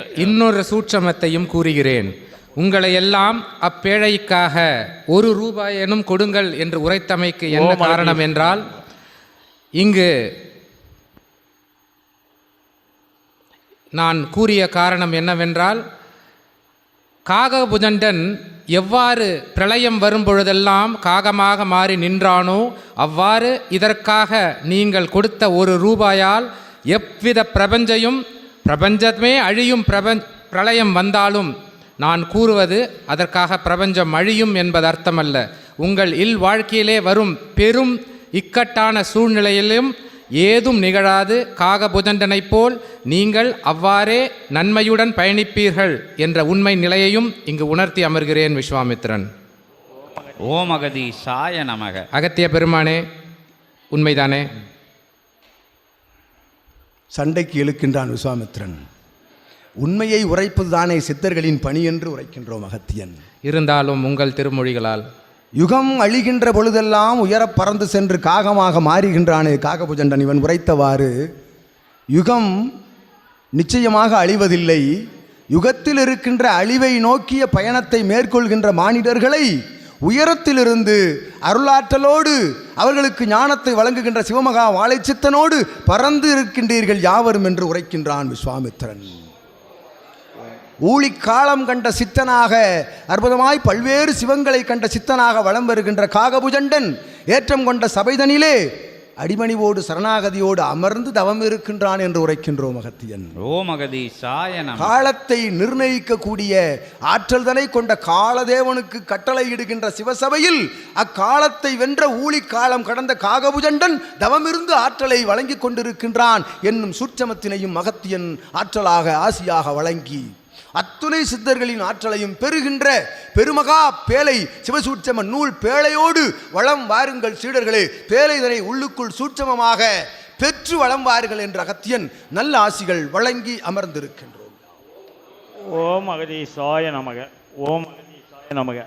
இன்னொரு சூட்சமத்தையும் கூறுகிறேன். உங்களை எல்லாம் அப்பேழைக்காக ஒரு ரூபாயேனும் கொடுங்கள் என்று உரைத்தமைக்கு என்ன காரணம் என்றால் இங்கு நான் கூறிய காரணம் என்னவென்றால் காகபுஜண்டன் எவ்வாறு பிரளயம் வரும்பொழுதெல்லாம் காகமாக மாறி நின்றானோ அவ்வாறு இதற்காக நீங்கள் கொடுத்த ஒரு ரூபாயால் எவ்வித பிரபஞ்சையும் பிரபஞ்சமே அழியும் பிரபஞ்ச பிரளயம் வந்தாலும் நான் கூறுவது அதற்காக பிரபஞ்சம் அழியும் என்பது அர்த்தமல்ல. உங்கள் இல் வாழ்க்கையிலே வரும் பெரும் இக்கட்டான சூழ்நிலையிலும் ஏதும் நிகழாது. காகபுஜண்டனைப் போல் நீங்கள் அவ்வாறே நன்மையுடன் பயணிப்பீர்கள் என்ற உண்மை நிலையையும் இங்கு உணர்த்தி அமர்கிறேன் விஸ்வாமித்திரன் ஓம் அகதீசாய நமக. அகத்திய பெருமானே உண்மைதானே? சண்டைக்கு இழுக்கின்றான் விஸ்வாமித்திரன் உண்மையை உரைப்பது தானே சித்தர்களின் பணி என்று உரைக்கின்றோம் அகத்தியன் இருந்தாலும் உங்கள் திருமொழிகளால். யுகம் அழிகின்ற பொழுதெல்லாம் உயரப் பறந்து சென்று காகமாக மாறுகின்றானே காகபுஜண்டன் இவன் உரைத்தவாறு யுகம் நிச்சயமாக அழிவதில்லை. யுகத்தில் இருக்கின்ற அழிவை நோக்கிய பயணத்தை மேற்கொள்கின்ற மானிடர்களை உயரத்திலிருந்து அருளாற்றலோடு அவர்களுக்கு ஞானத்தை வழங்குகின்ற சிவமகா வாழைச்சித்தனோடு பறந்து இருக்கின்றீர்கள் யாவரும் என்று உரைக்கின்றான் விஸ்வாமித்திரன். ஊழி காலம் கண்ட சித்தனாக அற்புதமாய் பல்வேறு சிவங்களை கண்ட சித்தனாக வலம் வருகின்ற காகபுஜண்டன் ஏற்றம் கொண்ட சபைதனிலே அடிமணிவோடு சரணாகதியோடு அமர்ந்து தவம் இருக்கின்றான் என்று உரைக்கின்றோம் அகத்தியன் ஓம் அகதீசாய நமக காலத்தை நிர்ணயிக்கக்கூடிய ஆற்றல்தனை கொண்ட காலதேவனுக்கு கட்டளையிடுகின்ற சிவசபையில் அக்காலத்தை வென்ற ஊழி காலம் கடந்த காகபுஜண்டன் தவமிருந்து ஆற்றலை வழங்கிக் கொண்டிருக்கின்றான் என்னும் சூட்சமத்தினையும் மகத்தியன் ஆற்றலாக ஆசியாக வழங்கி அத்துணை சித்தர்களின் ஆற்றலையும் பெறுகின்ற பெருமகா பேலை சிவசூட்சம நூல் பேழையோடு வளம் வாருங்கள் சீடர்களே. பேழைதனை உள்ளுக்குள் சூட்சமமாக பெற்று வளம் வாருங்கள் என்ற அகத்தியன் நல்ல ஆசிகள் வழங்கி அமர்ந்திருக்கின்றோம். ஓம் அகதீசாய நமக. ஓம் அகதீசாய நமக.